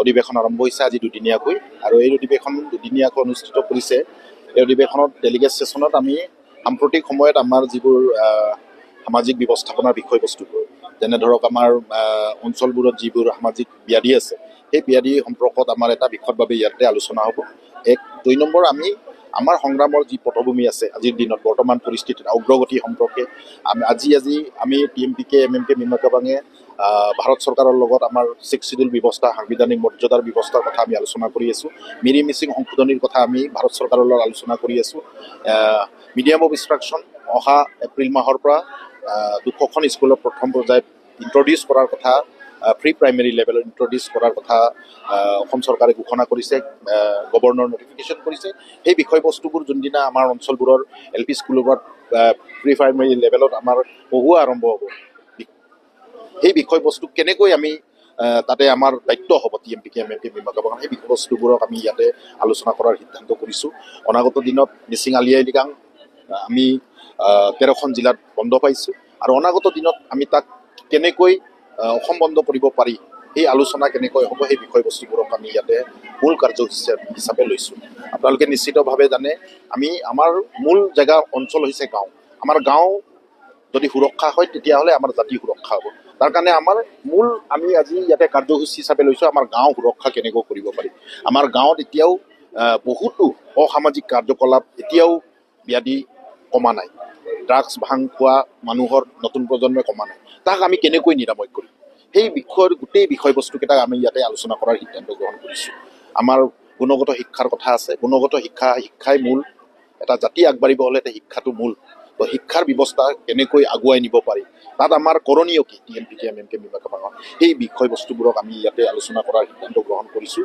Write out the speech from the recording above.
অধিৱেশন আৰম্ভ হৈছে আজি দুদিনীয়াকৈ। আৰু এই অধিৱেশন দুদিনীয়াকৈ অনুষ্ঠিত কৰিছে। এই অধিৱেশনত ডেলিগেট ছেশ্যনত আমি সাম্প্ৰতিক সময়ত আমাৰ যিবোৰ সামাজিক ব্যৱস্থাপনাৰ বিষয়বস্তুবোৰ যেনে ধৰক আমাৰ অঞ্চলবোৰত যিবোৰ সামাজিক ব্যাধি আছে সেই ব্যাধি সম্পৰ্কত আমাৰ এটা বিশদভাৱে ইয়াতে আলোচনা হ'ব। এক দুই নম্বৰ আমি আমাৰ সংগ্ৰামৰ যি পটভূমি আছে আজিৰ দিনত বৰ্তমান পৰিস্থিতিত অগ্ৰগতি সম্পৰ্কে আমি আজি আজি আমি T M P K M M K মিমাকাবাঙে Bharat চৰকাৰৰ লগত আমাৰ ছিক্স চিডিউল ব্যৱস্থা সাংবিধানিক মৰ্যাদাৰ ব্যৱস্থাৰ কথা আমি আলোচনা কৰি আছোঁ। মিৰি মিচিং সংশোধনীৰ কথা আমি ভাৰত চৰকাৰৰ লগত আলোচনা কৰি আছোঁ। মিডিয়াম অফ ইনষ্ট্ৰাকশ্যন অহা এপ্ৰিল মাহৰ পৰা দুশখন স্কুলত প্ৰথম পৰ্যায়ত ইণ্ট্ৰডিউচ কৰাৰ কথা প্ৰি প্ৰাইমেৰী লেভেলত ইণ্ট্ৰডিউচ কৰাৰ কথা অসম চৰকাৰে ঘোষণা কৰিছে গভৰ্ণৰ নটিফিকেশ্যন কৰিছে। সেই বিষয়বস্তুবোৰ যোনদিনা আমাৰ অঞ্চলবোৰৰ এল পি স্কুলবোৰত প্ৰি প্ৰাইমেৰী লেভেলত আমাৰ পঢ়ুৱা আৰম্ভ হ'ব সেই বিষয়বস্তু কেনেকৈ আমি তাতে আমাৰ দায়িত্ব হ'ব T M P K M M P বিভাগৰ। সেই বিষয়বস্তুবোৰক আমি ইয়াতে আলোচনা কৰাৰ সিদ্ধান্ত কৰিছোঁ। অনাগত দিনত মিচিং আলি আই লৃগাং আমি তেৰখন জিলাত বন্ধ পাইছোঁ। আৰু অনাগত দিনত আমি তাক কেনেকৈ অসম বন্ধ কৰিব পাৰি সেই আলোচনা কেনেকৈ হ'ব সেই বিষয়বস্তুবোৰক আমি ইয়াতে মূল কাৰ্যসূচী হিচাপে লৈছোঁ। আপোনালোকে নিশ্চিতভাৱে জানে আমি আমাৰ মূল জেগা অঞ্চল হৈছে গাঁও। আমাৰ গাঁও যদি সুৰক্ষা হয় তেতিয়াহ'লে আমাৰ জাতি সুৰক্ষা হ'ব। তাৰ কাৰণে আমাৰ মূল আমি আজি ইয়াতে কাৰ্যসূচী হিচাপে লৈছোঁ, আমাৰ গাঁও সুৰক্ষা কেনেকৈ কৰিব পাৰি। আমাৰ গাঁৱত এতিয়াও বহুতো অসামাজিক কাৰ্যকলাপ এতিয়াও ব্যাধি কমা নাই। ড্ৰাগছ ভাং খোৱা মানুহৰ নতুন প্ৰজন্মই কমা নাই। তাক আমি কেনেকৈ নিৰাময় কৰিম? সেই বিষয়ৰ, গোটেই বিষয়বস্তুকেইটাক আমি ইয়াতে আলোচনা কৰাৰ সিদ্ধান্ত গ্ৰহণ কৰিছোঁ। আমাৰ গুণগত শিক্ষাৰ কথা আছে। গুণগত শিক্ষা, শিক্ষাই মূল। এটা জাতি আগবাঢ়িব হ'লে এটা শিক্ষাটো মূল। তো শিক্ষাৰ ব্যৱস্থা কেনেকৈ আগুৱাই নিব পাৰি? তাত আমাৰ কৰণীয় কি? T M P K M M K বিভাগ সেই বিষয়বস্তুবোৰক আমি ইয়াতে আলোচনা কৰাৰ সিদ্ধান্ত গ্ৰহণ কৰিছোঁ।